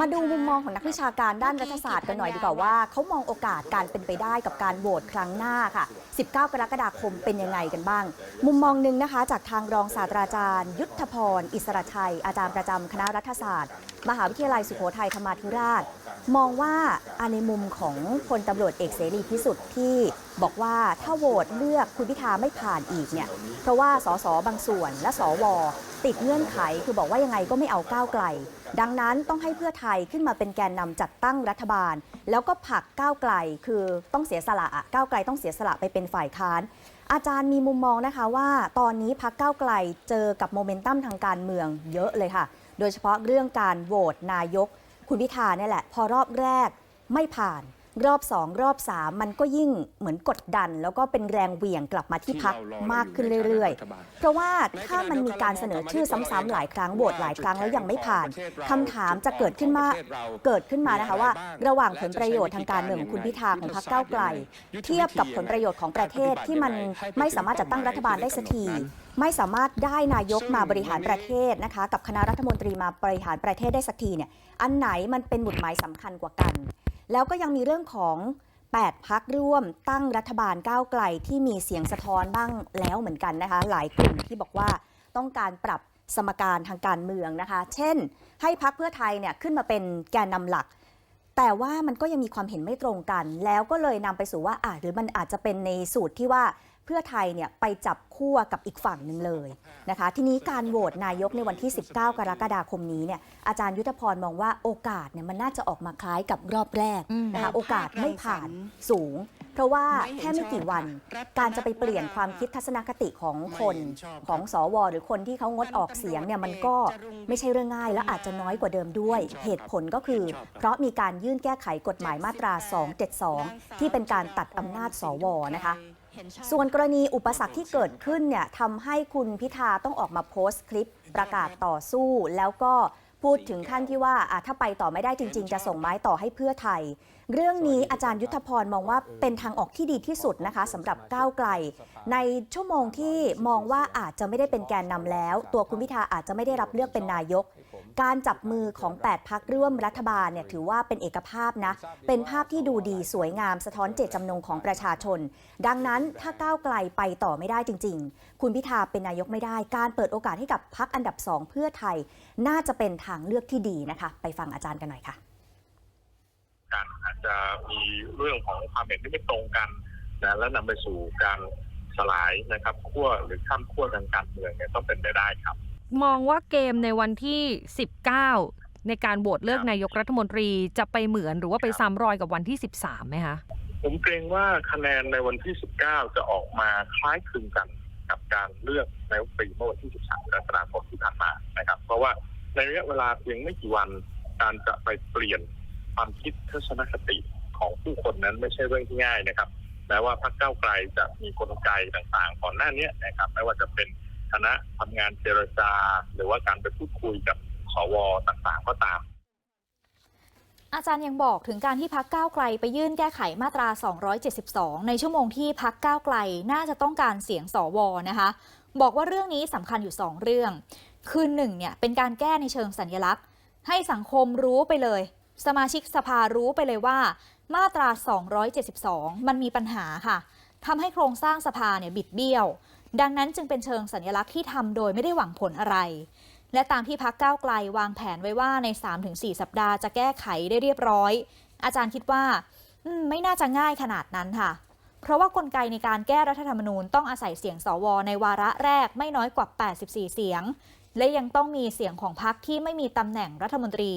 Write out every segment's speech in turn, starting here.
มาดูมุมมองของนักวิชาการด้านรัฐศาสตร์กันหน่อยดีกว่าว่าเขามองโอกาสการเป็นไปได้กับการโหวตครั้งหน้าค่ะ 19 กรกฎาคมเป็นยังไงกันบ้าง มุมมองหนึ่งนะคะ จากทางรองศาสตราจารย์ ยุทธพร อิสระชัย อาจารย์ประจำคณะรัฐศาสตร์ มหาวิทยาลัยสุโขทัยธรรมาธิราช มองว่าอ่าในมุมของพลตำรวจเอกเสรีพิสุทธิ์ที่บอกว่าถ้าโหวตเลือกคุณพิธาไม่ผ่านอีกเนี่ยเพราะว่าสสบางส่วนและสวติดเงื่อนไขคือบอกว่ายังไงก็ไม่เอาก้าวไกล ดังนั้นต้องให้เพื่อไทยขึ้นมาเป็นแกนนำจัดตั้งรัฐบาล แล้วก็ผลักก้าวไกลคือต้องเสียสละอะก้าวไกลต้องเสียสละไปเป็นฝ่ายค้านอาจารย์มีมุมมองนะคะว่าตอนนี้พักก้าวไกลเจอกับโมเมนตัมทางการเมืองเยอะเลยค่ะ โดยเฉพาะเรื่องการโหวตนายก คุณพิธาเนี่ยแหละ พอรอบแรกไม่ผ่าน รอบ 2 รอบ 3 มันก็ยิ่งเหมือนกดดัน แล้วก็เป็นแรงเหวี่ยงกลับมาที่พักมากขึ้นเรื่อยๆ เพราะว่าถ้ามันมีการเสนอชื่อซ้ำๆหลายครั้งโหวตหลายครั้งแล้วยังไม่ผ่านคำถามจะเกิดขึ้นมาเกิดขึ้นมานะคะว่า ระหว่างผลประโยชน์ทางการเมืองของคุณพิธาของพรรคก้าวไกล เทียบกับผลประโยชน์ของประเทศที่มันไม่สามารถจัดตั้งรัฐบาลได้สักทีไม่สามารถได้นายกมาบริหารประเทศนะคะ กับคณะรัฐมนตรีมาบริหารประเทศได้สักทีเนี่ยอันไหนมันเป็นหมุดหมายสำคัญกว่ากัน แล้วก็ยังมีเรื่องของ 8 พักร่วมตั้งรัฐบาลก้าวไกลที่มีเสียงสะท้อนบ้างแล้วเหมือนกันนะคะ หลายกลุ่มที่บอกว่าต้องการปรับสมการทางการเมืองนะคะ เช่น ให้พักเพื่อไทยเนี่ยขึ้นมาเป็นแกนนำหลัก แต่ว่ามันก็ยังมีความเห็นไม่ตรงกัน แล้วก็เลยนำไปสู่ว่าอาจหรือมันอาจจะเป็นในสูตรที่ว่า เพื่อไทยเนี่ยไปจับคู่กับอีกฝั่งหนึ่งเลยนะคะ ทีนี้การโหวตนายกในวันที่ 19 กรกฎาคมนี้เนี่ยอาจารย์ยุทธพรมองว่าโอกาสเนี่ยมันน่าจะออกมาคล้ายกับรอบแรกนะคะโอกาสไม่ผ่านสูง เพราะว่าแค่ไม่กี่วัน การจะไปเปลี่ยนความคิดทัศนคติของคนของสว หรือคนที่เขางดออกเสียงเนี่ยมันก็ไม่ใช่เรื่องง่าย และอาจจะน้อยกว่าเดิมด้วย เหตุผลก็คือ เพราะมีการยื่นแก้ไขกฎหมายมาตรา 272 ที่เป็นการตัดอำนาจสวนะคะส่วนกรณีอุปสรรคที่เกิดขึ้นเนี่ยทำให้คุณพิธาต้องออกมาโพสต์คลิปประกาศต่อสู้แล้วก็ พูดถึงขั้นที่ว่าอะถ้าไปต่อไม่ได้จริง ๆ จะส่งไม้ต่อให้เพื่อไทย เรื่องนี้อาจารย์ยุทธพรมองว่าเป็นทางออกที่ดีที่สุดนะคะสำหรับก้าวไกล ในชั่วโมงที่มองว่าอาจจะไม่ได้เป็นแกนนำแล้ว ตัวคุณพิธาอาจจะไม่ได้รับเลือกเป็นนายก การจับมือของ 8 พักร่วมรัฐบาลเนี่ยถือว่าเป็นเอกภาพนะ เป็นภาพที่ดูดีสวยงามสะท้อนเจตจำนงของประชาชน ดังนั้นถ้าก้าวไกลไปต่อไม่ได้จริง ๆ คุณพิธาเป็นนายกไม่ได้ การเปิดโอกาสให้กับพักอันดับสองเพื่อไทย น่าจะเป็นทางเลือกที่ดีนะคะ ไปฟังอาจารย์กันหน่อยค่ะการอาจจะมีเรื่องของความเห็นที่ไม่ตรงกันนะและนำไปสู่การสลายนะครับขั้วหรือข้ามขั้วทางการเมืองเนี่ยต้องเป็นไปได้ครับ มองว่าเกมในวันที่ 19 ในการโหวตเลือกครับนายกรัฐมนตรีจะไปเหมือนหรือว่าไปซ้ำรอยกับวันที่ 13ไหมคะ ผมเกรงว่าคะแนนในวันที่ 19 จะออกมาคล้ายคลึงกันกับการเลือกนายกรัฐมนตรีเมื่อวันที่ 13กรกฎาคมที่ผ่านมานะครับ เพราะว่าในระยะเวลาเพียงไม่กี่วันการจะไปเปลี่ยนความคิดทัศนคติของผู้คนนั้นไม่ใช่เรื่องที่ง่ายนะครับแม้ว่าพรรคก้าวไกลจะมีกลไกต่างๆก่อนหน้านี้นะครับไม่ว่าจะเป็น คณะทำงานเจรจา หรือว่าการไปพูดคุยกับสวต่างๆก็ตามอาจารย์ยังบอกถึงการที่พักก้าวไกลไปยื่นแก้ไขมาตรา 272 ในชั่วโมงที่พักก้าวไกลน่าจะต้องการเสียงสวนะคะ บอกว่าเรื่องนี้สำคัญอยู่ 2 เรื่อง คือหนึ่งเนี่ยเป็นการแก้ในเชิงสัญลักษณ์ ให้สังคมรู้ไปเลย สมาชิกสภารู้ไปเลยว่า มาตรา 272 มันมีปัญหาค่ะทำให้โครงสร้างสภาเนี่ยบิดเบี้ยว ดังนั้นจึงเป็นเชิงสัญลักษณ์ที่ทำโดยไม่ได้หวังผลอะไร และตามที่พักก้าวไกลวางแผนไว้ว่าใน 3-4 สัปดาห์จะแก้ไขได้เรียบร้อย อาจารย์คิดว่าไม่น่าจะง่ายขนาดนั้นค่ะ เพราะว่ากลไกในการแก้รัฐธรรมนูญต้องอาศัยเสียงสวในวาระแรกไม่น้อยกว่า 84 เสียง และยังต้องมีเสียงของพักที่ไม่มีตำแหน่งรัฐมนตรี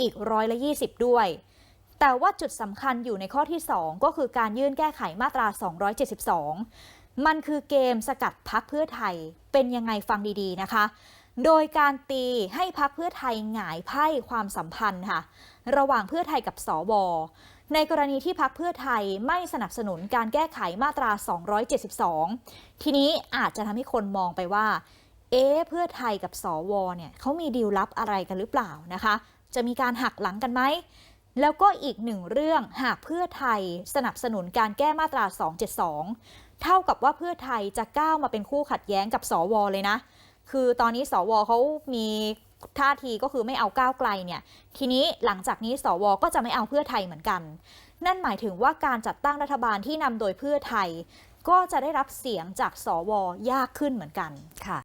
อีกร้อยละ20 ด้วย แต่ว่าจุดสำคัญอยู่ในข้อที่ 2 ก็คือการยื่นแก้ไขมาตรา 272 มันคือเกมสกัดพักเพื่อไทยเป็นยังไงฟังดีๆนะคะ โดยการตีให้พักเพื่อไทยหงายไพ่ความสัมพันธ์ค่ะ ระหว่างเพื่อไทยกับสวในกรณีที่พักเพื่อไทยไม่สนับสนุนการแก้ไขมาตรา 272 ทีนี้อาจจะทำให้คนมองไปว่า เอ๊เพื่อไทยกับสวเนี่ยเขามีดีลลับอะไรกันหรือเปล่านะคะ จะมีการหักหลังกันไหม แล้วก็อีกหนึ่งเรื่องหากเพื่อไทยสนับสนุนการแก้มาตรา 272 เท่ากับว่าเพื่อไทยจะก้าวมาเป็นคู่ขัดแย้งกับสวเลยนะ คือตอนนี้สวเขามีท่าทีก็คือไม่เอาก้าวไกลเนี่ย ทีนี้หลังจากนี้สวก็จะไม่เอาเพื่อไทยเหมือนกัน นั่นหมายถึงว่าการจัดตั้งรัฐบาลที่นำโดยเพื่อไทย ก็จะได้รับเสียงจากสวยากขึ้นเหมือนกันค่ะ